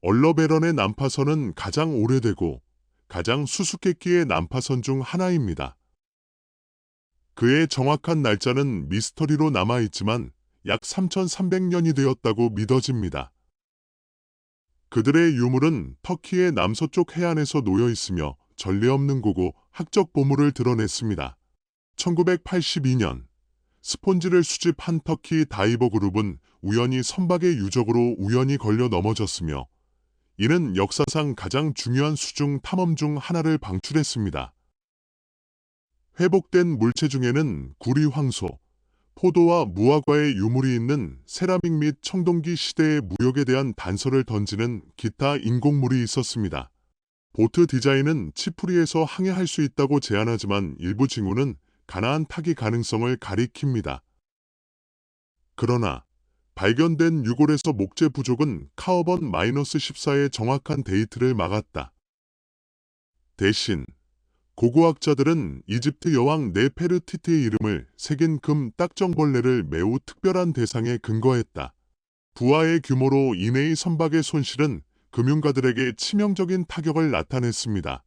얼러베런의 난파선은 가장 오래되고 가장 수수께끼의 난파선 중 하나입니다. 그의 정확한 날짜는 미스터리로 남아있지만 약 3,300년이 되었다고 믿어집니다. 그들의 유물은 터키의 남서쪽 해안에서 놓여 있으며 전례 없는 고고 학적 보물을 드러냈습니다. 1982년 스폰지를 수집한 터키 다이버 그룹은 우연히 선박의 유적으로 우연히 걸려 넘어졌으며 이는 역사상 가장 중요한 수중 탐험 중 하나를 방출했습니다. 회복된 물체 중에는 구리 황소, 포도와 무화과의 유물이 있는 세라믹 및 청동기 시대의 무역에 대한 단서를 던지는 기타 인공물이 있었습니다. 보트 디자인은 치프리에서 항해할 수 있다고 제안하지만 일부 징후는 가나안 타기 가능성을 가리킵니다. 그러나 발견된 유골에서 목재 부족은 카어번 14의 정확한 데이트를 막았다. 대신 고고학자들은 이집트 여왕 네페르티트의 이름을 새긴 금 딱정벌레를 매우 특별한 대상에 근거했다. 부하의 규모로 이내의 선박의 손실은 금융가들에게 치명적인 타격을 나타냈습니다.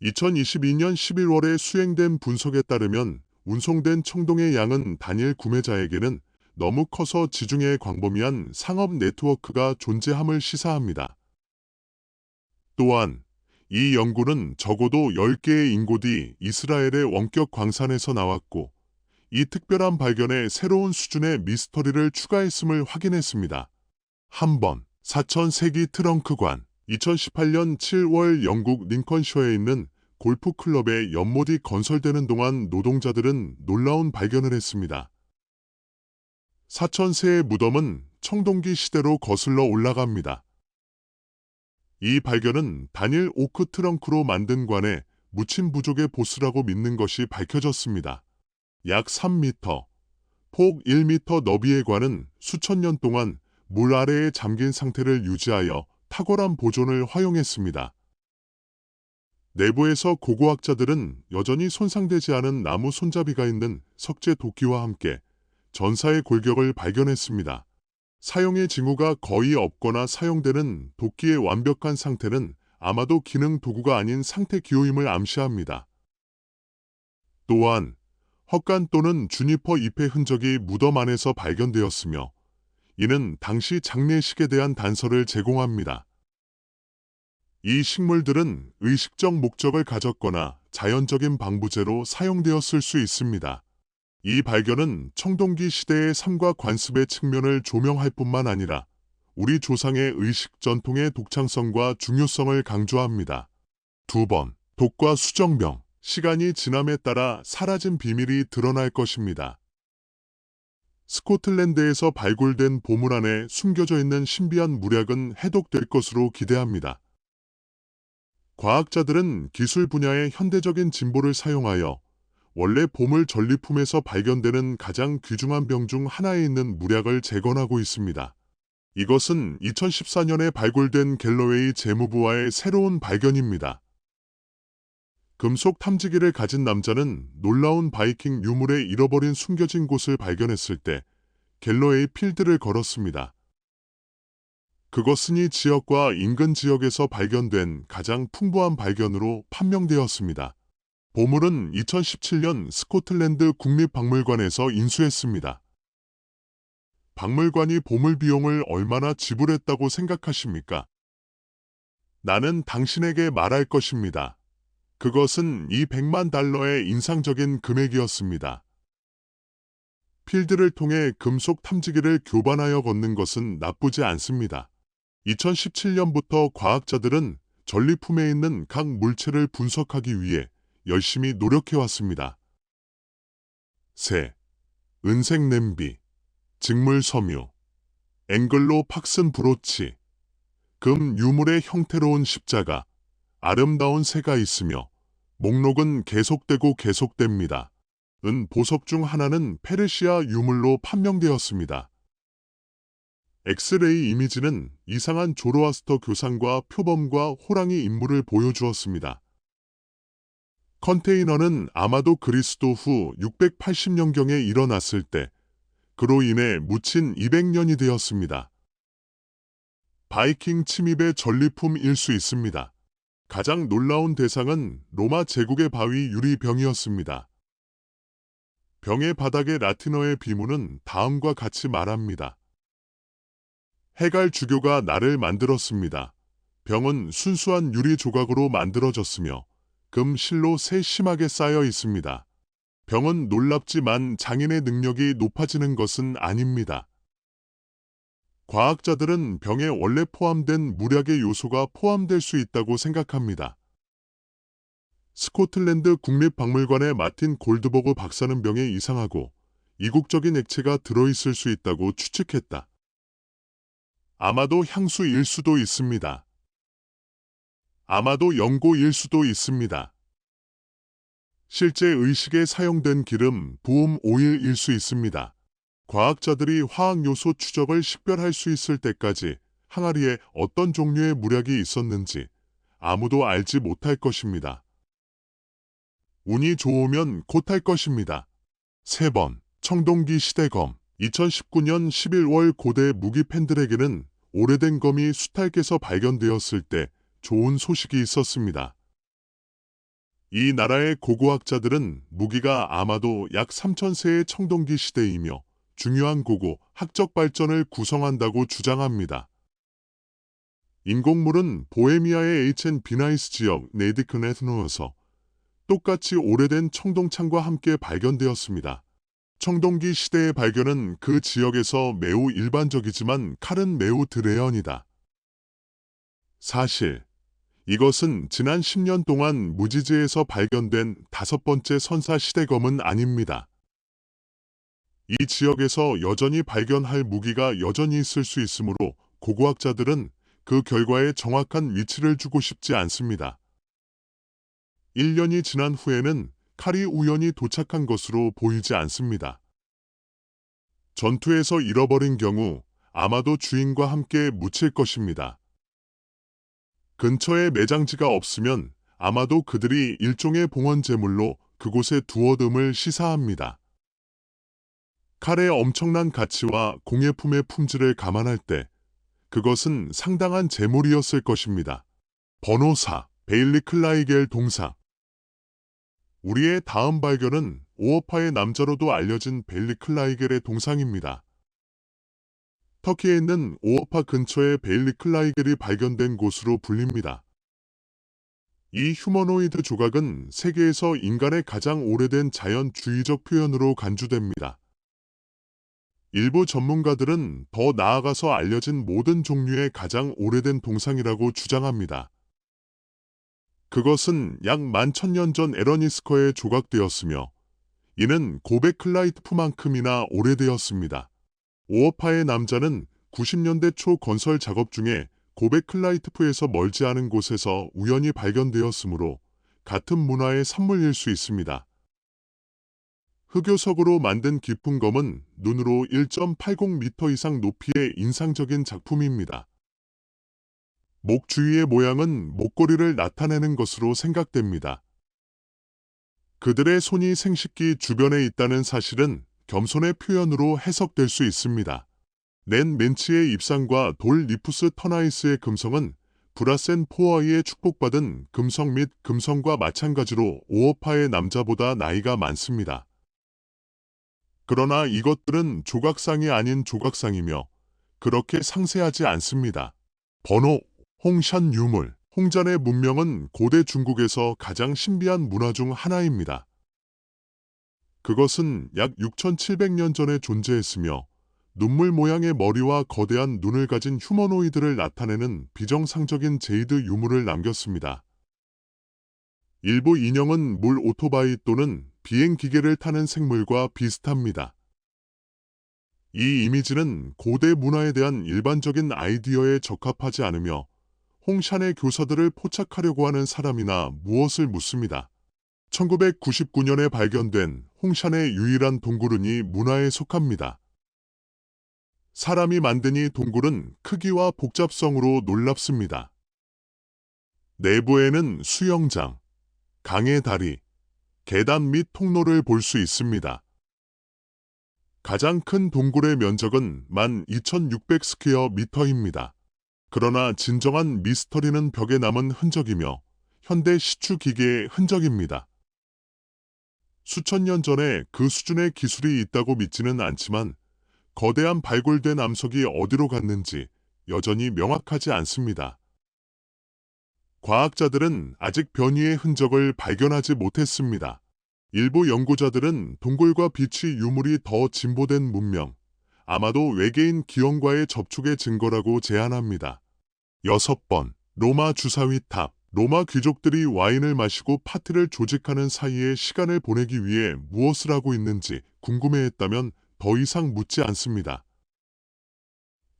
2022년 11월에 수행된 분석에 따르면 운송된 청동의 양은 단일 구매자에게는 너무 커서 지중해 광범위한 상업 네트워크가 존재함을 시사합니다. 또한 이 연구는 적어도 10개의 인고 뒤 이스라엘의 원격 광산에서 나왔고 이 특별한 발견에 새로운 수준의 미스터리를 추가했음을 확인했습니다. 한번 4천세기 트렁크관 2018년 7월 영국 링컨셔에 있는 골프클럽의 연못이 건설되는 동안 노동자들은 놀라운 발견을 했습니다. 4천세의 무덤은 청동기 시대로 거슬러 올라갑니다. 이 발견은 단일 오크 트렁크로 만든 관에 묻힌 부족의 보스라고 믿는 것이 밝혀졌습니다. 약 3m, 폭 1m 너비의 관은 수천 년 동안 물 아래에 잠긴 상태를 유지하여 탁월한 보존을 허용했습니다. 내부에서 고고학자들은 여전히 손상되지 않은 나무 손잡이가 있는 석재 도끼와 함께 전사의 골격을 발견했습니다. 사용의 징후가 거의 없거나 사용되는 도끼의 완벽한 상태는 아마도 기능 도구가 아닌 상태 기호임을 암시합니다. 또한 헛간 또는 주니퍼 잎의 흔적이 무덤 안에서 발견되었으며 이는 당시 장례식에 대한 단서를 제공합니다. 이 식물들은 의식적 목적을 가졌거나 자연적인 방부제로 사용되었을 수 있습니다. 이 발견은 청동기 시대의 삶과 관습의 측면을 조명할 뿐만 아니라 우리 조상의 의식 전통의 독창성과 중요성을 강조합니다. 두 번, 독과 수정병, 시간이 지남에 따라 사라진 비밀이 드러날 것입니다. 스코틀랜드에서 발굴된 보물 안에 숨겨져 있는 신비한 무략은 해독될 것으로 기대합니다. 과학자들은 기술 분야의 현대적인 진보를 사용하여 원래 보물 전리품에서 발견되는 가장 귀중한 병 중 하나에 있는 무략을 재건하고 있습니다. 이것은 2014년에 발굴된 갤러웨이 재무부와의 새로운 발견입니다. 금속 탐지기를 가진 남자는 놀라운 바이킹 유물의 잃어버린 숨겨진 곳을 발견했을 때 갤러웨이 필드를 걸었습니다. 그것은 이 지역과 인근 지역에서 발견된 가장 풍부한 발견으로 판명되었습니다. 보물은 2017년 스코틀랜드 국립박물관에서 인수했습니다. 박물관이 보물 비용을 얼마나 지불했다고 생각하십니까? 나는 당신에게 말할 것입니다. 그것은 이 100만 달러의 인상적인 금액이었습니다. 필드를 통해 금속 탐지기를 교반하여 걷는 것은 나쁘지 않습니다. 2017년부터 과학자들은 전리품에 있는 각 물체를 분석하기 위해 열심히 노력해왔습니다. 새, 은색 냄비, 직물 섬유, 앵글로 팍슨 브로치, 금 유물의 형태로운 십자가, 아름다운 새가 있으며 목록은 계속되고 계속됩니다. 은 보석 중 하나는 페르시아 유물로 판명되었습니다. 엑스레이 이미지는 이상한 조로아스터 교상과 표범과 호랑이 인물을 보여주었습니다. 컨테이너는 아마도 그리스도 후 680년경에 일어났을 때 그로 인해 묻힌 200년이 되었습니다. 바이킹 침입의 전리품일 수 있습니다. 가장 놀라운 대상은 로마 제국의 바위 유리병이었습니다. 병의 바닥의 라틴어의 비문은 다음과 같이 말합니다. 해갈 주교가 나를 만들었습니다. 병은 순수한 유리 조각으로 만들어졌으며 금 실로 새 심하게 쌓여 있습니다. 병은 놀랍지만 장인의 능력이 높아지는 것은 아닙니다. 과학자들은 병에 원래 포함된 물약의 요소가 포함될 수 있다고 생각합니다. 스코틀랜드 국립박물관의 마틴 골드버그 박사는 병에 이상하고 이국적인 액체가 들어있을 수 있다고 추측했다. 아마도 향수일 수도 있습니다. 아마도 연고일 수도 있습니다. 실제 의식에 사용된 기름, 부음 오일일 수 있습니다. 과학자들이 화학 요소 추적을 식별할 수 있을 때까지 항아리에 어떤 종류의 물약이 있었는지 아무도 알지 못할 것입니다. 운이 좋으면 곧 할 것입니다. 3번 청동기 시대검 2019년 11월 고대 무기 팬들에게는 오래된 검이 수탈께서 발견되었을 때 좋은 소식이 있었습니다. 이 나라의 고고학자들은 무기가 아마도 약 3천세의 청동기 시대이며 중요한 고고 학적 발전을 구성한다고 주장합니다. 인공물은 보헤미아의 HN 비나이스 지역 네디크네트노에서 똑같이 오래된 청동창과 함께 발견되었습니다. 청동기 시대의 발견은 그 지역에서 매우 일반적이지만 칼은 매우 드레언이다. 사실 이것은 지난 10년 동안 무지지에서 발견된 다섯 번째 선사 시대검은 아닙니다. 이 지역에서 여전히 발견할 무기가 여전히 있을 수 있으므로 고고학자들은 그 결과에 정확한 위치를 주고 싶지 않습니다. 1년이 지난 후에는 칼이 우연히 도착한 것으로 보이지 않습니다. 전투에서 잃어버린 경우 아마도 주인과 함께 묻힐 것입니다. 근처에 매장지가 없으면 아마도 그들이 일종의 봉헌 제물로 그곳에 두어둠을 시사합니다. 칼의 엄청난 가치와 공예품의 품질을 감안할 때 그것은 상당한 재물이었을 것입니다. 번호 4. 베일리 클라이겔 동상 우리의 다음 발견은 오어파의 남자로도 알려진 벨리 클라이겔의 동상입니다. 터키에 있는 오어파 근처에 베일리 클라이겔이 발견된 곳으로 불립니다. 이 휴머노이드 조각은 세계에서 인간의 가장 오래된 자연주의적 표현으로 간주됩니다. 일부 전문가들은 더 나아가서 알려진 모든 종류의 가장 오래된 동상이라고 주장합니다. 그것은 약 만천년 전 에러니스커에 조각되었으며 이는 고베클라이트프만큼이나 오래되었습니다. 오어파의 남자는 90년대 초 건설 작업 중에 고베클라이트프에서 멀지 않은 곳에서 우연히 발견되었으므로 같은 문화의 산물일 수 있습니다. 흑요석으로 만든 깊은 검은 눈으로 1.80m 이상 높이의 인상적인 작품입니다. 목 주위의 모양은 목걸이를 나타내는 것으로 생각됩니다. 그들의 손이 생식기 주변에 있다는 사실은 겸손의 표현으로 해석될 수 있습니다. 낸 멘치의 입상과 돌 리푸스 터나이스의 금성은 브라센 포어이의 축복받은 금성 및 금성과 마찬가지로 오어파의 남자보다 나이가 많습니다. 그러나 이것들은 조각상이 아닌 조각상이며 그렇게 상세하지 않습니다. 번호 홍샨 유물 홍잔의 문명은 고대 중국에서 가장 신비한 문화 중 하나입니다. 그것은 약 6,700년 전에 존재했으며 눈물 모양의 머리와 거대한 눈을 가진 휴머노이드를 나타내는 비정상적인 제이드 유물을 남겼습니다. 일부 인형은 물 오토바이 또는 비행 기계를 타는 생물과 비슷합니다. 이 이미지는 고대 문화에 대한 일반적인 아이디어에 적합하지 않으며 홍샨의 교사들을 포착하려고 하는 사람이나 무엇을 묻습니다. 1999년에 발견된 홍샨의 유일한 동굴은이 문화에 속합니다. 사람이 만든 이 동굴은 크기와 복잡성으로 놀랍습니다. 내부에는 수영장, 강의 다리, 계단 및 통로를 볼 수 있습니다. 가장 큰 동굴의 면적은 12,600 스퀘어 미터입니다. 그러나 진정한 미스터리는 벽에 남은 흔적이며 현대 시추 기계의 흔적입니다. 수천 년 전에 그 수준의 기술이 있다고 믿지는 않지만 거대한 발굴된 암석이 어디로 갔는지 여전히 명확하지 않습니다. 과학자들은 아직 변이의 흔적을 발견하지 못했습니다. 일부 연구자들은 동굴과 빛이 유물이 더 진보된 문명, 아마도 외계인 기원과의 접촉의 증거라고 제안합니다. 여섯 번, 로마 주사위 탑. 로마 귀족들이 와인을 마시고 파티를 조직하는 사이에 시간을 보내기 위해 무엇을 하고 있는지 궁금해했다면 더 이상 묻지 않습니다.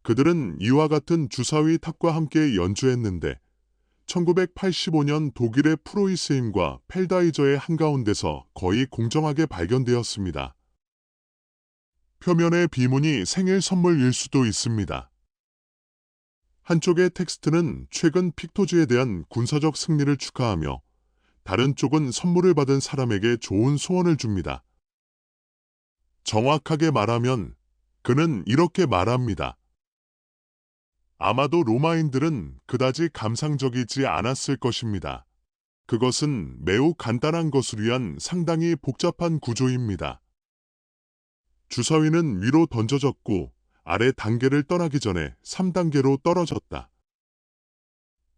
그들은 이와 같은 주사위 탑과 함께 연주했는데 1985년 독일의 프로이스임과 펠다이저의 한가운데서 거의 공정하게 발견되었습니다. 표면의 비문이 생일 선물일 수도 있습니다. 한쪽의 텍스트는 최근 픽토즈에 대한 군사적 승리를 축하하며 다른 쪽은 선물을 받은 사람에게 좋은 소원을 줍니다. 정확하게 말하면 그는 이렇게 말합니다. 아마도 로마인들은 그다지 감상적이지 않았을 것입니다. 그것은 매우 간단한 것을 위한 상당히 복잡한 구조입니다. 주사위는 위로 던져졌고 아래 단계를 떠나기 전에 3단계로 떨어졌다.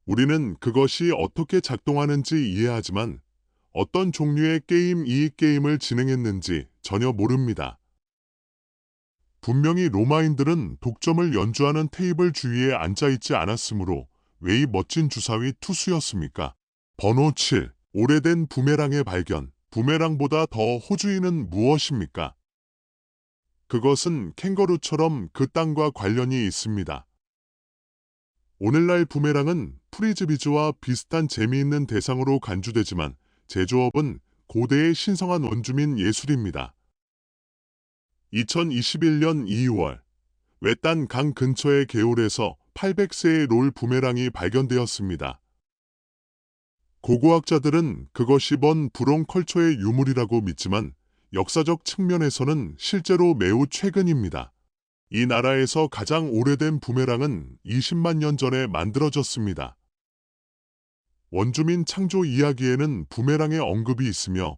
우리는 그것이 어떻게 작동하는지 이해하지만 어떤 종류의 게임 이 게임을 진행했는지 전혀 모릅니다. 분명히 로마인들은 독점을 연주하는 테이블 주위에 앉아있지 않았으므로 왜 이 멋진 주사위 투수였습니까? 번호 7. 오래된 부메랑의 발견. 부메랑보다 더 호주인은 무엇입니까? 그것은 캥거루처럼 그 땅과 관련이 있습니다. 오늘날 부메랑은 프리즈비즈와 비슷한 재미있는 대상으로 간주되지만 제조업은 고대의 신성한 원주민 예술입니다. 2021년 2월 외딴 강 근처의 개울에서 800세의 롤 부메랑이 발견되었습니다. 고고학자들은 그것이 번 브롱 컬처의 유물이라고 믿지만 역사적 측면에서는 실제로 매우 최근입니다. 이 나라에서 가장 오래된 부메랑은 20만 년 전에 만들어졌습니다. 원주민 창조 이야기에는 부메랑의 언급이 있으며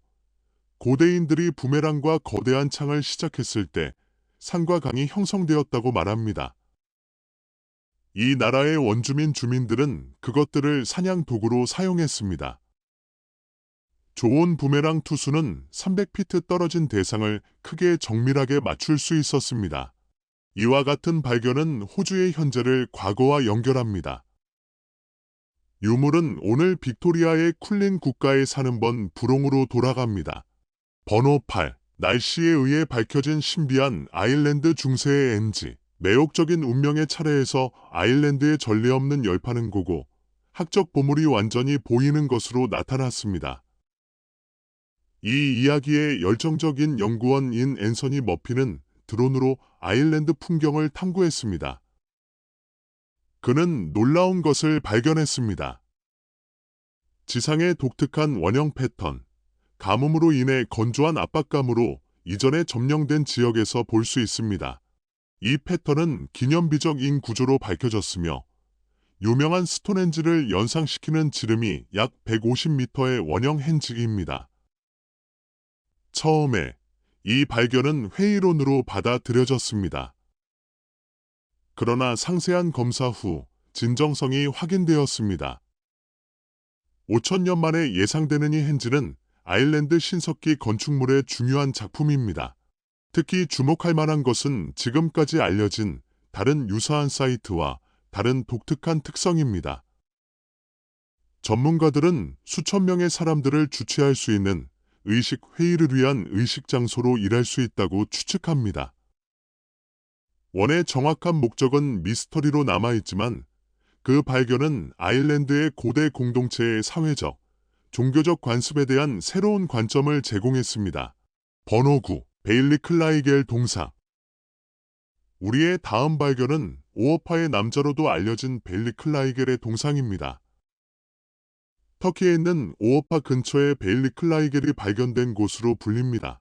고대인들이 부메랑과 거대한 창을 시작했을 때 산과 강이 형성되었다고 말합니다. 이 나라의 원주민 주민들은 그것들을 사냥 도구로 사용했습니다. 좋은 부메랑 투수는 300피트 떨어진 대상을 크게 정밀하게 맞출 수 있었습니다. 이와 같은 발견은 호주의 현재를 과거와 연결합니다. 유물은 오늘 빅토리아의 쿨린 국가에 사는 번 부롱으로 돌아갑니다. 번호 8. 날씨에 의해 밝혀진 신비한 아일랜드 중세의 엔지. 매혹적인 운명의 차례에서 아일랜드의 전례 없는 열파는 고고 학적 보물이 완전히 보이는 것으로 나타났습니다. 이 이야기의 열정적인 연구원인 앤서니 머피는 드론으로 아일랜드 풍경을 탐구했습니다. 그는 놀라운 것을 발견했습니다. 지상의 독특한 원형 패턴, 가뭄으로 인해 건조한 압박감으로 이전에 점령된 지역에서 볼 수 있습니다. 이 패턴은 기념비적 인 구조로 밝혀졌으며 유명한 스톤헨지를 연상시키는 지름이 약 150m의 원형 핸즈입니다. 처음에 이 발견은 회의론으로 받아들여졌습니다. 그러나 상세한 검사 후 진정성이 확인되었습니다. 5천년 만에 예상되는 이 핸즈는 아일랜드 신석기 건축물의 중요한 작품입니다. 특히 주목할 만한 것은 지금까지 알려진 다른 유사한 사이트와 다른 독특한 특성입니다. 전문가들은 수천 명의 사람들을 주최할 수 있는 의식 회의를 위한 의식 장소로 일할 수 있다고 추측합니다. 원의 정확한 목적은 미스터리로 남아있지만 그 발견은 아일랜드의 고대 공동체의 사회적, 종교적 관습에 대한 새로운 관점을 제공했습니다. 번호 9. 베일리 클라이겔 동사 우리의 다음 발견은 오어파의 남자로도 알려진 베일리 클라이겔의 동상입니다. 터키에 있는 오어파 근처의 베일리 클라이겔이 발견된 곳으로 불립니다.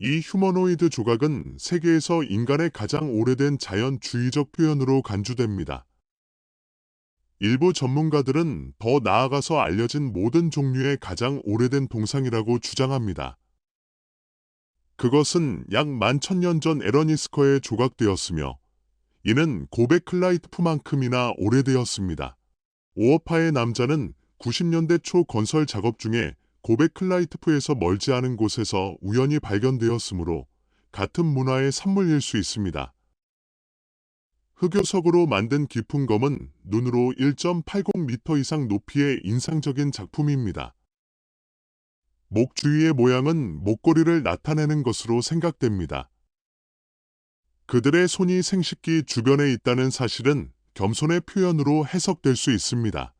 이 휴머노이드 조각은 세계에서 인간의 가장 오래된 자연주의적 표현으로 간주됩니다. 일부 전문가들은 더 나아가서 알려진 모든 종류의 가장 오래된 동상이라고 주장합니다. 그것은 약 만천년 전 에러니스커에 조각되었으며 이는 고베클라이트프만큼이나 오래되었습니다. 오어파의 남자는 90년대 초 건설 작업 중에 고베클라이트프에서 멀지 않은 곳에서 우연히 발견되었으므로 같은 문화의 산물일 수 있습니다. 흑요석으로 만든 깊은 검은 눈으로 1.80m 이상 높이의 인상적인 작품입니다. 목 주위의 모양은 목걸이를 나타내는 것으로 생각됩니다. 그들의 손이 생식기 주변에 있다는 사실은 겸손의 표현으로 해석될 수 있습니다.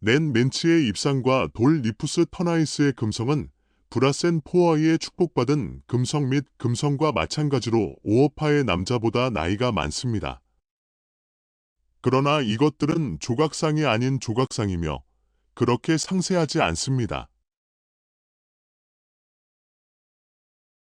낸 멘치의 입상과 돌 리푸스 터나이스의 금성은 브라센 포어이의 축복받은 금성 및 금성과 마찬가지로 오어파의 남자보다 나이가 많습니다. 그러나 이것들은 조각상이 아닌 조각상이며 그렇게 상세하지 않습니다.